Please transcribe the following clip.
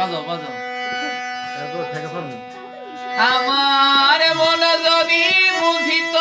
বাজাও বাজাও আমার মনে যদি বুঝিত